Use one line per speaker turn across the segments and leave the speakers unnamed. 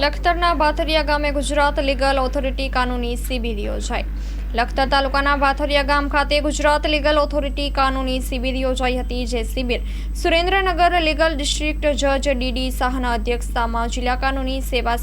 લખતરના ભાથરિયા ગામે Gujarat legal authority કાનૂની શિબિર યોજાઈ. લખતર તાલુકાના ભાથરિયા ગામ ખાતે ગુજરાત લીગલ ઓથોરિટી કાનૂની શિબિર યોજાઈ હતી, જે શિબિર સુરેન્દ્રનગર લીગલ ડિસ્ટ્રિક્ટ જજ ડીડી શાહના અધ્યક્ષતામાં જિલ્લા કાનૂની સેવા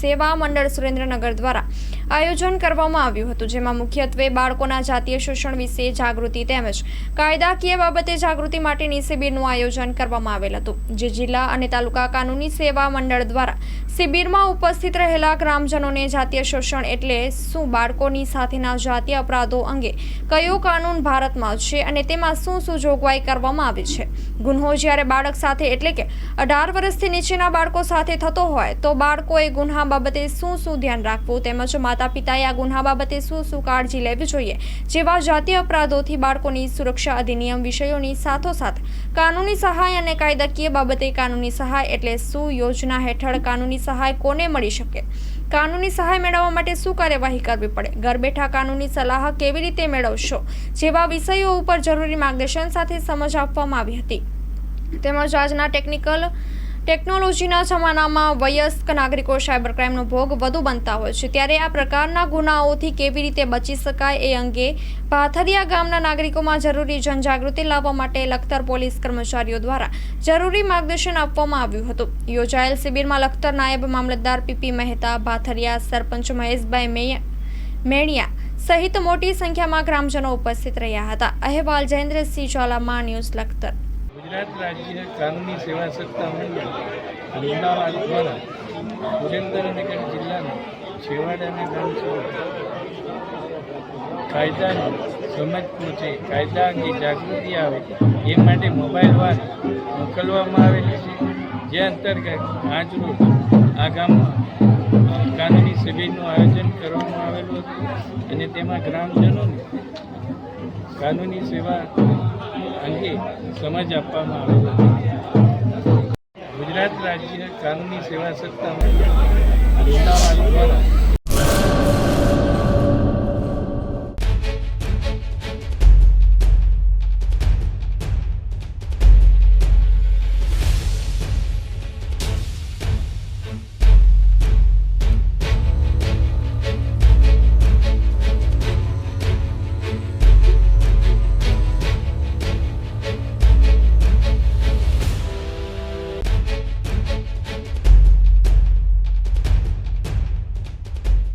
સેવા મંડળ સુરેન્દ્રનગર દ્વારા આયોજન કરવામાં આવ્યું હતું, જેમાં મુખ્યત્વે બાળકોના જાતીય શોષણ વિશે જાગૃતિ તેમજ કાયદાકીય બાબતે જાગૃતિ માટેની શિબિરનું આયોજન કરવામાં આવેલ હતું, જે જિલ્લા અને તાલુકા કાનૂની સેવા મંડળ દ્વારા શિબિરમાં ઉપસ્થિત રહેલા ગ્રામજનોને જાતીય શોષણ એટલે શું, બાળકોની સાથેના જાતીય અપરાધો અંગે કયો કાનૂન ભારતમાં છે અને તેમાં શું શું જોગવાઈ કરવામાં આવી છે? ગુન્હો જ્યારે બાળક સાથે એટલે કે અઢાર વર્ષથી નીચેના બાળકો સાથે થતો હોય, તો બાળકોએ ગુન્હા બાબતે શું શું ધ્યાન રાખવું તેમજ માતા પિતાએ આ ગુના બાબતે શું શું કાળજી લેવી જોઈએ જેવા જાતીય અપરાધોથી બાળકોની સુરક્ષા અધિનિયમ વિષયોની સાથોસાથ કાનૂની સહાય અને કાયદાકીય બાબતે કાનૂની સહાય એટલે શું? યોજના હેઠળ કાનૂની સહાય કોને મળી શકે? કાનૂની સહાય મેળવવા માટે શું કાર્યવાહી કરવી પડે? ઘર બેઠા કાનૂની સલાહ કેવી રીતે મેળવશો? જેવા વિષયો ઉપર જરૂરી માર્ગદર્શન સાથે સમજ આપવામાં આવી હતી. તેમજ આજના ટેકનિકલ ટેકનોલોજીના જમાનામાં વયસ્ક નાગરિકો સાયબર ક્રાઇમનો ભોગ વધુ બનતા હોય છે. ત્યારે આ પ્રકારના ગુનાઓથી કેવી રીતે બચી શકાય એ અંગે પાથરિયા ગામના નાગરિકોમાં જરૂરી જનજાગૃતિ લાવવા માટે લખતર પોલીસ કર્મચારીઓ દ્વારા જરૂરી માર્ગદર્શન આપવામાં આવ્યું હતું. યોજાયેલ શિબિરમાં લખતર નાયબ મામલતદાર પીપી મહેતા, ભાથરિયા સરપંચ મહેશભાઈ મેણિયા સહિત મોટી સંખ્યામાં ગ્રામજનો ઉપસ્થિત રહ્યા હતા. અહેવાલ જયેન્દ્રસિંહ ઝાલામાં ન્યૂઝ લખતર.
ગુજરાત રાજ્ય કાનૂની સેવા સત્તા મંડળ અમદાવાદ દ્વારા સુરેન્દ્રનગર જિલ્લાના છેવાડાના ગામ સુધી કાયદાની સમજ પહોંચે, કાયદા અંગે જાગૃતિ આવે, એ માટે મોબાઈલ વાર મોકલવામાં આવેલી છે. જે અંતર્ગત આજરોજ આ ગામમાં કાનૂની શિબિરનું આયોજન કરવામાં આવેલું હતું અને તેમાં ગ્રામજનોને કાનૂની સેવા અંગે સમજ આપવામાં આવેલ હતી. ગુજરાત રાજ્ય કાનૂની સેવા સત્તા મંડળ અમદાવાદ દ્વારા